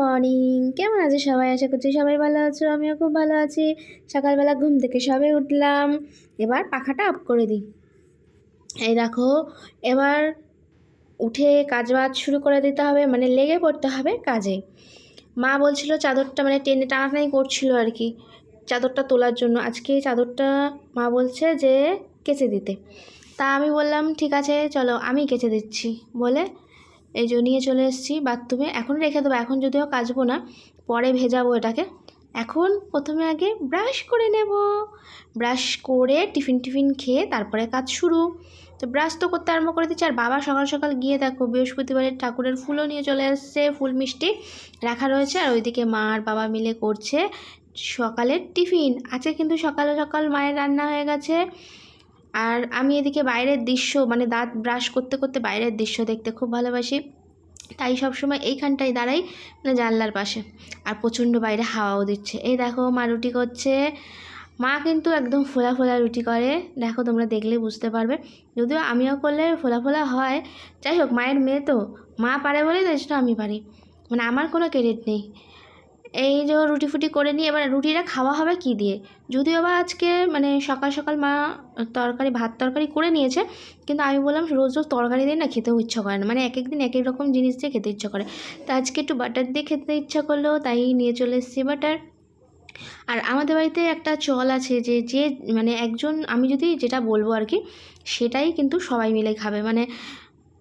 Morning. কেমন আছে সবাই? আশা করছি সবাই ভালো আছো, আমিও খুব ভালো আছি। সকালবেলা ঘুম থেকে সবে উঠলাম। এবার পাখাটা অফ করে দিই। এই দেখো, এবার উঠে কাজ বাজ শুরু করে দিতে হবে মানে লেগে পড়তে হবে কাজে। মা বলছিল চাদরটা মানে টেনে টানাটানি করছিল আর কি, চাদরটা তোলার জন্য। আজকে চাদরটা মা বলছে যে কেচে দিতে। তা আমি বললাম, ঠিক আছে, চলো, আমি কেচে দিচ্ছি। বলে এই যে নিয়ে চলে এসেছি বাথরুমে। এখন রেখে দেবো। এখন যদিও কাচবো না, পরে ভেজাবো এটাকে। এখন প্রথমে আগে ব্রাশ করে নেব। ব্রাশ করে টিফিন টিফিন খেয়ে তারপরে কাজ শুরু। তো ব্রাশ তো করতে আরম্ভ করে দিচ্ছি আর বাবা সকাল সকাল গিয়ে দেখো বৃহস্পতিবারের ঠাকুরের ফুলও নিয়ে চলে এসছে। ফুল মিষ্টি রাখা রয়েছে। আর ওইদিকে মা আর বাবা মিলে করছে সকালের টিফিন। আজকে কিন্তু সকালে সকাল মায়ের রান্না হয়ে গেছে। আর আমি এদিকে বাইরের দৃশ্য মানে দাঁত ব্রাশ করতে করতে বাইরের দৃশ্য দেখতে খুব ভালোবাসি। তাই সবসময় এইখানটায় দাঁড়াই মানে জানলার পাশে। আর প্রচণ্ড বাইরে হাওয়াও দিচ্ছে। এই দেখো, মা রুটি করছে। মা কিন্তু একদম ফোলা ফোলা রুটি করে। দেখো, তোমরা দেখলেই বুঝতে পারবে। যদিও আমিও করলে ফোলা ফোলা হয়। যাই হোক, মায়ের মেয়ে তো। মা পারে বলেই তো আমি পারি। মানে আমার কোনো ক্রেডিট নেই। এই যে রুটি ফুটি করে নিয়ে, এবার রুটিটা খাওয়া হবে কি দিয়ে? যদিও বা আজকে মানে সকাল সকাল মা তরকারি, ভাত তরকারি করে নিয়েছে, কিন্তু আমি বললাম রোজ রোজ তরকারি দিয়ে না খেতেও ইচ্ছা করে না। মানে এক এক দিন এক এক রকম জিনিস দিয়ে খেতে ইচ্ছা করে। তো আজকে একটু বাটার দিয়ে খেতে ইচ্ছা করল, তাই নিয়ে চলে এসেছি বাটার আর আমাদের বাড়িতে একটা চল আছে যে যে মানে একজন, আমি যদি যেটা বলব আর কি, সেটাই কিন্তু সবাই মিলে খাবে। মানে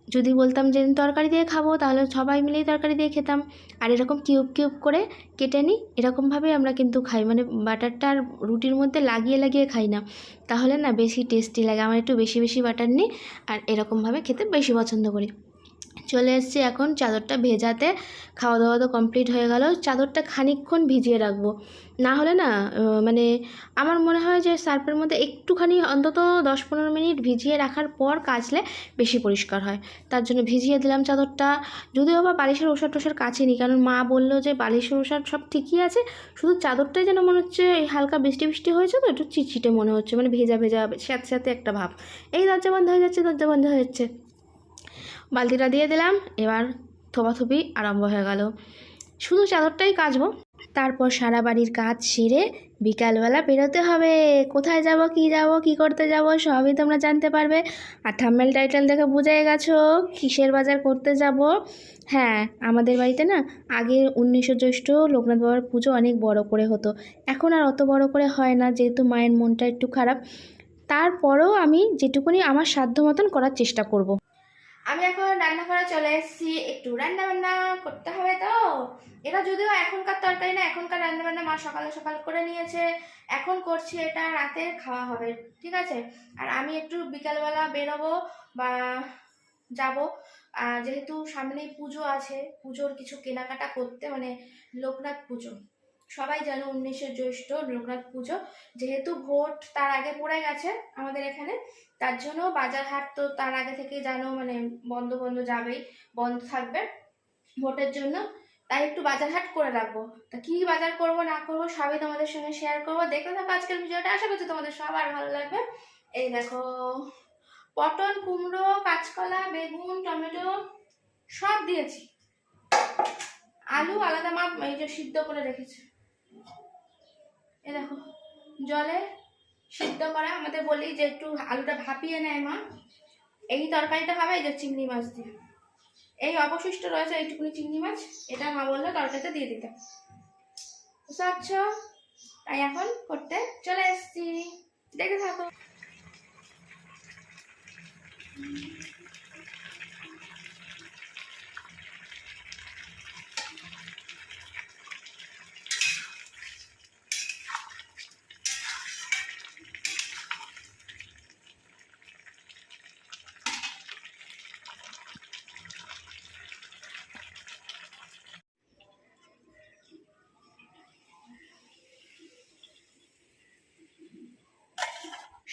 যদি বলতাম যে তরকারি দিয়ে খাব, তাহলে সবাই মিলেই তরকারি দিয়ে খেতাম। আর এরকম কিউব কিউব করে কেটে নিই এরকমভাবে আমরা কিন্তু খাই। মানে বাটারটা আর রুটির মধ্যে লাগিয়ে লাগিয়ে খাই না। তাহলে না বেশি টেস্টি লাগে। আমার একটু বেশি বেশি বাটার নিই আর এরকমভাবে খেতে বেশি পছন্দ করি। চলে এসেছি এখন। চাদরটা ভেজাতে খাওয়া দাওয়া তো কমপ্লিট হয়ে গেল। চাদরটা খানিকক্ষণ ভিজিয়ে রাখব। না হলে না মানে আমার মনে হয় যে সার্ফের মধ্যে একটুখানি অন্তত দশ পনেরো মিনিট ভিজিয়ে রাখার পর কাচলে বেশি পরিষ্কার হয়। তার জন্য ভিজিয়ে দিলাম চাদরটা। যদিও বা বালিশের ওষার টোষার কাছেনি, কারণ মা বলল যে বালিশের ওষার সব ঠিকই আছে, শুধু চাদরটাই যেন মনে হচ্ছে হালকা বৃষ্টি বৃষ্টি হয়েছে তো, একটু চিটচিটে মনে হচ্ছে মানে ভেজা ভেজা সাথে স্যাঁতে একটা ভাব। এই দরজা বন্ধ হয়ে যাচ্ছে, দরজা বন্ধ হয়ে যাচ্ছে। বালতিটা দিয়ে দিলাম, এবার থোপাথুপি আরম্ভ হয়ে গেল। শুধু চাদরটাই কাচবো। তারপর সারা বাড়ির কাজ সেরে বিকালবেলা বেরোতে হবে। কোথায় যাব, কি যাব, কি করতে যাব, সবই তোমরা জানতে পারবে। আর থাম্বেল টাইটেল দেখে বুঝে গেছো, কিসের বাজার করতে যাব? হ্যাঁ আমাদের বাড়িতে না আগে উনিশশো জ্যৈষ্ঠ লোকনাথ বাবার পুজো অনেক বড় করে হতো। এখন আর অত বড় করে হয় না, যেহেতু মায়ের মনটা একটু খারাপ। তারপরেও আমি যেটুকুনি আমার সাধ্য মতন করার চেষ্টা করব। আমি এখন রান্নাঘরে চলে এসেছি। একটু রান্না বান্না করতে হবে তো। এটা যদিও এখনকার তরকারি না, এখনকার রান্না বান্না মা সকালে সকাল করে নিয়েছে। এখন করছি এটা রাতে খাওয়া হবে, ঠিক আছে? আর আমি একটু বিকালবেলা বেরোবো বা যাব। যেহেতু সামনেই পুজো আছে, পুজোর কিছু কেনাকাটা করতে মানে লোকনাথ পুজো। সবাই জানো উনিশে জ্যৈষ্ঠ লোকনাথ পুজো। যেহেতু ভোট তার আগে পড়ে গেছে আমাদের এখানে, তার জন্য বাজার হাট তো তার আগে থেকে জানো মানে বন্ধ বন্ধ যাবেই, বন্ধ থাকবে ভোটের জন্য। তাই একটু বাজার হাট করে রাখব। তা কি বাজার করব, না করব, সবই তোমাদের সঙ্গে শেয়ার করব। দেখতে থাকো আজকের ভিডিওটা, আশা করছি তোমাদের সবার ভালো লাগবে। এই দেখো, পটল, কুমড়ো, কাঁচকলা, বেগুন, টমেটো সব দিয়েছি। আলু আলাদা মাপ এই যে সিদ্ধ করে রেখেছি। এ দেখো, জলে সিদ্ধ করা, আমাদের বলি যে একটু আলুটা ভাপিয়ে নেয় মা। এই তরকারিটা হবে এই যে চিংড়ি মাছ দিয়ে। এই অবশিষ্ট রয়েছে এইটুকুনি চিংড়ি মাছ, এটা মা বলল তরকারিতে দিয়ে দিতে। বুঝতে তাই এখন করতে চলে এসছি। দেখে থাকো।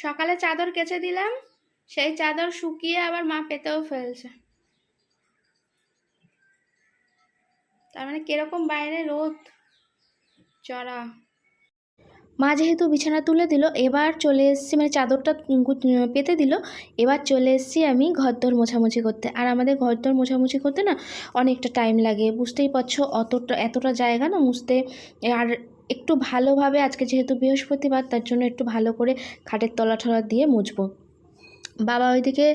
সকালে চাদর কেচে দিলাম, সেই চাদর শুকিয়ে আবার মা পেতেও ফেলছে। তার মানে কীরকম বাইরে রোদ চড়া মা যেহেতু বিছানা তুলে দিল, এবার চলে এসেছি মানে চাদরটা পেতে দিল, এবার চলে এসেছি আমি ঘরদোর মোছামুছি করতে। আর আমাদের ঘরদোর মোছামুছি করতে না অনেকটা টাইম লাগে, বুঝতেই পারছ, অতটা এতটা জায়গা না, মুছতে। আর একটু ভালোভাবে, আজকে যেহেতু বৃহস্পতিবার, তার জন্য একটু ভালো করে খাটের তলা ঠলা দিয়ে মুছবো। বাবা ওইদিকে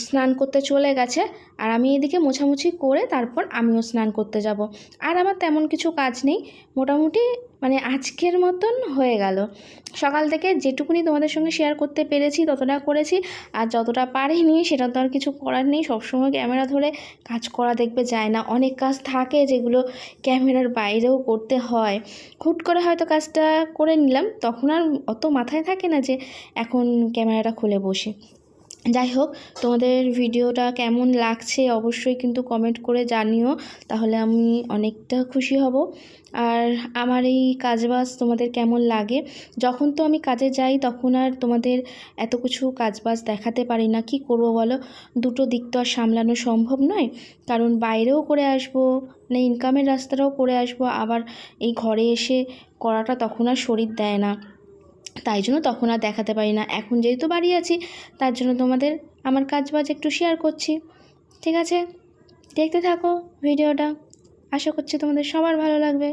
স্নান করতে চলে গেছে। আর আমি এদিকে মোছামুছি করে তারপর আমিও স্নান করতে যাব। আর আমার তেমন কিছু কাজ নেই। মোটামুটি মানে আজকের মতন হয়ে গেল। সকাল থেকে যেটুকুনি তোমাদের সঙ্গে শেয়ার করতে পেরেছি, ততটা করেছি। আর যতটা পারিনি, সেটা তো আর কিছু করার নেই। সবসময় ক্যামেরা ধরে কাজ করা দেখবে যায় না। অনেক কাজ থাকে যেগুলো ক্যামেরার বাইরেও করতে হয়। হুট করে হয়তো কাজটা করে নিলাম। তখন আর অত মাথায় থাকে না যে এখন ক্যামেরাটা খুলে বসি। যাই হোক, তোমাদের ভিডিওটা কেমন লাগছে অবশ্যই কিন্তু কমেন্ট করে জানিও, তাহলে আমি অনেকটা খুশি হব। আর আমার এই কাজবাজ তোমাদের কেমন লাগে? যখন তো আমি কাজে যাই, তখন আর তোমাদের এত কিছু কাজবাজ দেখাতে পারি না। কি করব বলো? দুটো দিক তো আর সামলানো সম্ভব নয়। কারণ বাইরেও করে আসব মানে ইনকামের রাস্তাটাও করে আসব, আবার এই ঘরে এসে করাটা তখন আর শরীর দেয় না। তাই জন্য তখন আর দেখাতে পারি না। এখন যেহেতু বাড়ি আছি, তার জন্য তোমাদের আমার কাজ বাজ একটু শেয়ার করছি। ঠিক আছে? দেখতে থাকো ভিডিওটা। আশা করছি তোমাদের সবার ভালো লাগবে।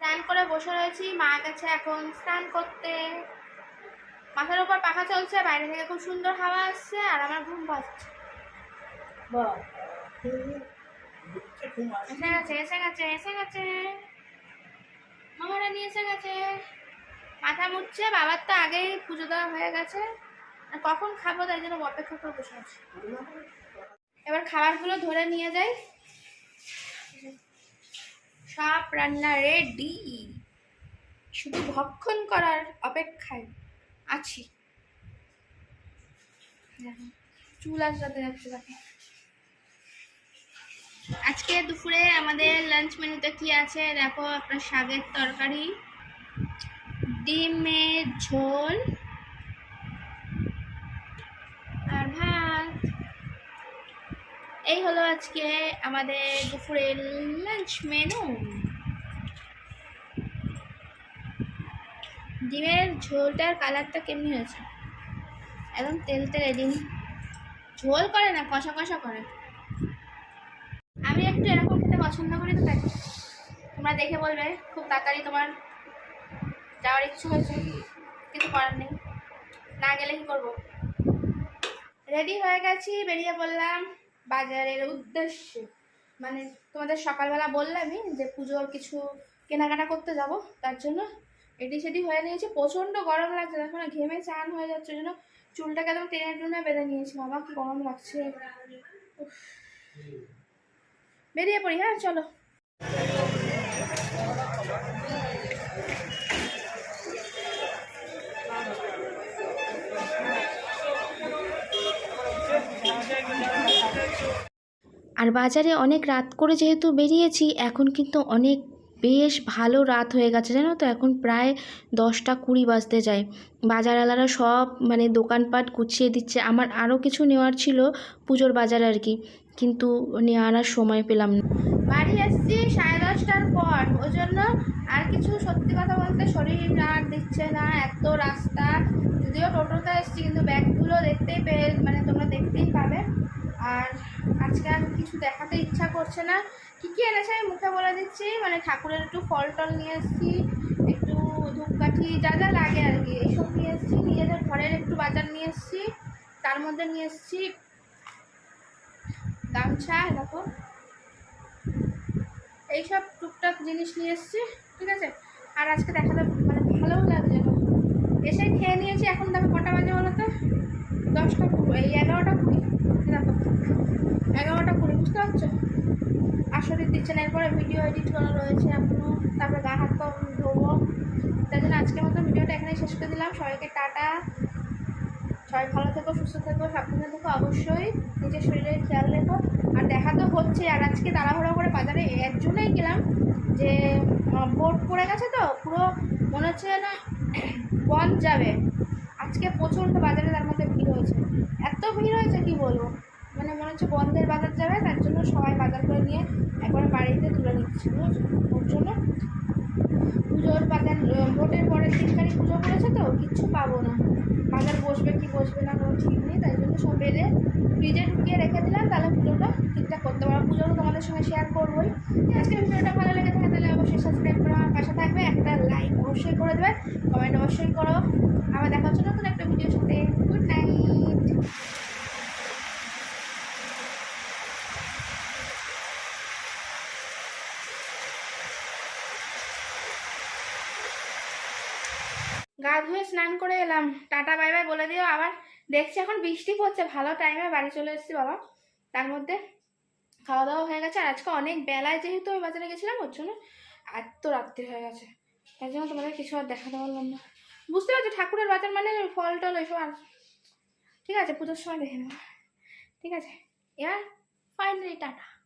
স্নান করে বসে রয়েছি। মা কাছে এখন স্নান করতে। মাথার উপর পাখা চলছে, বাইরে থেকে খুব সুন্দর হাওয়া আসছে আর আমার ঘুম পাচ্ছে এসে গেছে এসে গেছে এসে গেছে। মামারা নিয়ে এসে গেছে। মাথা মুচ্ছে বাবার তো আগেই পুজো দেওয়া হয়ে গেছে। কখন খাব তাই জন্য অপেক্ষা করে বসে আছি। এবার খাবারগুলো ধরে নিয়ে যাই। সব রান্না রেডি শুধু ভক্ষণ করার অপেক্ষায় আছি। চুল আসতে যাচ্ছে দেখো আজকে দুপুরে আমাদের লাঞ্চ মেনুতে কি আছে? দেখো, আপনার শাকের তরকারি। ডিমের ঝোল আর ভাত। এই হলো আজকে আমাদের দুপুরের লাঞ্চ মেনু ডিমের ঝোলটার কালারটা কেমনি হয়েছে? একদম তেল তেলে ডিম। ঝোল করে না, কষা কষা করে। আমি একটু এরকম খেতে পছন্দ করি তো তাই। তোমরা দেখে বলবে, খুব তাড়াতাড়ি তোমার যাওয়ার ইচ্ছে হয়েছে কিছু করার নেই। না গেলে কি করব? রেডি হয়ে গেছি, বেরিয়ে পড়লাম বাজারের উদ্দেশ্যে। মানে তোমাদের সকালবেলা বললামই যে পুজোর কিছু কেনাকাটা করতে যাব, তার জন্য এটি সেটি হয়ে নিয়েছি। প্রচণ্ড গরম লাগছে, দেখো না, ঘেমে চান হয়ে যাচ্ছে জন্য চুলটাকে একদম টেনে টুনে বেঁধে নিয়েছি। বাবা, কি গরম লাগছে। বেরিয়ে পড়ি হ্যাঁ চলো। বাজারে অনেক রাত করে যেহেতু বেরিয়েছি, এখন কিন্তু অনেক বেশ ভালো রাত হয়ে গেছে, জানো তো? এখন প্রায় দশটা কুড়ি বাজতে যায়। বাজারওয়ালারা সব মানে দোকানপাট গুছিয়ে দিচ্ছে। আমার আরও কিছু নেওয়ার ছিল পুজোর বাজার আর কি, কিন্তু নেওয়ার সময় পেলাম না। বাড়ি এসছি সাড়ে দশটার পর। ওই জন্য আর কিছু সত্যি কথা বলতে শরীর আর দিচ্ছে না, এত রাস্তা। যদিও টোটোতে এসছি, কিন্তু ব্যাগগুলো দেখতেই পেয়ে মানে তোমরা দেখতেই পাবে। আর আজকে আর কিছু দেখাতে ইচ্ছা করছে না। কী কী এনেছে, আমি মুখে বলে দিচ্ছি মানে ঠাকুরের একটু ফল টল নিয়ে এসেছি, একটু ধূপকাঠি যা যা লাগে আর কি, এইসব নিয়ে এসেছি, নিজেদের ঘরের একটু বাজার নিয়ে এসেছি, তার মধ্যে নিয়ে এসেছি গামছা দেখো এইসব টুকটাক জিনিস নিয়ে এসেছি, ঠিক আছে? আর আজকে দেখাতে মানে ভালোও লাগছে। এসে খেয়ে নিয়েছি, এখন দেখো কটা বাজে বলো তো? দশটা এই এগারোটা কুড়ি। এগারোটা কুড়ি, বুঝতে পারছ? আসলে দিচ্ছে না, এরপরে ভিডিও এডিট করা রয়েছে এখনও তারপরে গা হাত পা ধোবো। তাই জন্য আজকের মতো ভিডিওটা এখানে শেষ করে দিলাম। সবাইকে টাটা। সবাই ভালো থেকো, সুস্থ থেকো, সাবধানে থেকো, অবশ্যই নিজের শরীরের খেয়াল রেখো। আর দেখা তো হচ্ছে, আর আজকে তাড়াহুড়ো করে বাজারে এর জন্যই গেলাম যে বোট পড়ে গেছে তো, পুরো মনে হচ্ছে না বন্ধ যাবে। আজকে প্রচণ্ড বাজারে তার মধ্যে ভিড় হয়েছে। এত ভিড় হয়েছে কি বলব? মানে মনে হচ্ছে বন্ধের বাজার যাবে, তার জন্য সবাই বাজার করে নিয়ে একবারে বাড়িতে তুলে নিচ্ছে ওর জন্য পুজোর বাজার ভোটের পরের দিনকারই পুজো করেছে তো, কিচ্ছু পাবো না। বাজার বসবে কি বসবে না কোনো ঠিক নেই, তাই জন্য সব বেড়ে ফ্রিজে ঢুকিয়ে রেখে দিলাম, তাহলে পুজোটা ঠিকঠাক করতে পারব। পুজো তো তোমাদের সঙ্গে শেয়ার করবোই। আজকে ভিডিওটা ভালো লেগে থাকে তাহলে অবশ্যই সাবস্ক্রাইব করে থাকবে, একটা লাইক অবশ্যই করে দেবে কমেন্ট অবশ্যই করো। আবার দেখা হচ্ছে নতুন একটা ভিডিওর সাথে। গুড নাইট গা ধুয়ে স্নান করে এলাম। টাটা বাই বাই বলে দিও। আবার দেখছি এখন বৃষ্টি পড়ছে, ভালো টাইমে বাড়ি চলে এসেছি বাবা। তার মধ্যে খাওয়া দাওয়া হয়ে গেছে। আর আজকে অনেক বেলায় যেহেতু ওই বাজারে গেছিলাম, ওর জন্য এত রাত্রি হয়ে গেছে। তাই জন্য তোমাদের কিছু আর দেখাতে পারলাম না। বুঝতে পারছ, ঠাকুরের বাজার মানে ফল টল এসব আর ঠিক আছে, পুজোর সময় দেখে নেব। ঠিক আছে, এবার ফাইনালি টাটা।